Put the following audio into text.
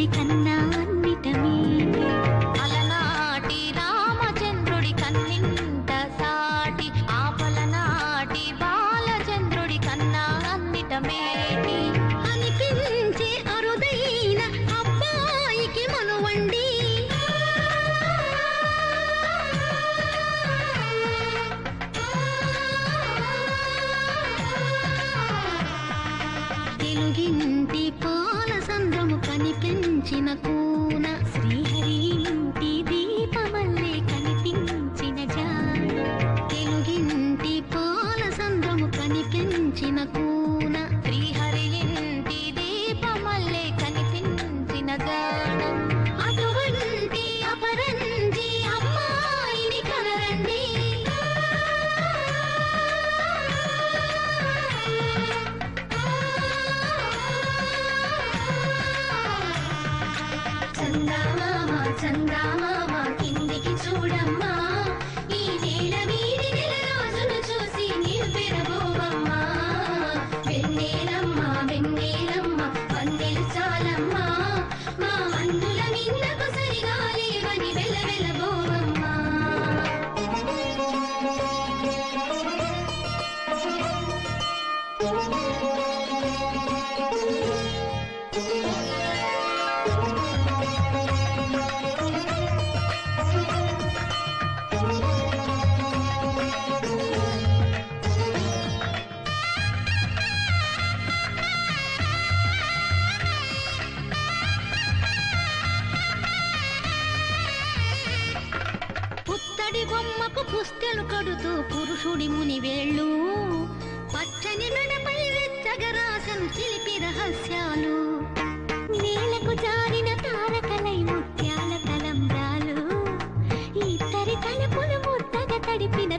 కన్నా అన్నిటమే. చించిన చందమామ కిందికి చూడమ్మా? ముస్తెలు కడుతూ పురుషుడి ముని వేళ్ళు. పచ్చని మెడపై వెచ్చగ రాసను చిలిపి రహస్యాలు. నేలకు జారిన తారకలై ముత్యాల తలంబ్రాలు. ఇద్దరి తలపులు ముద్దగా తడిపిన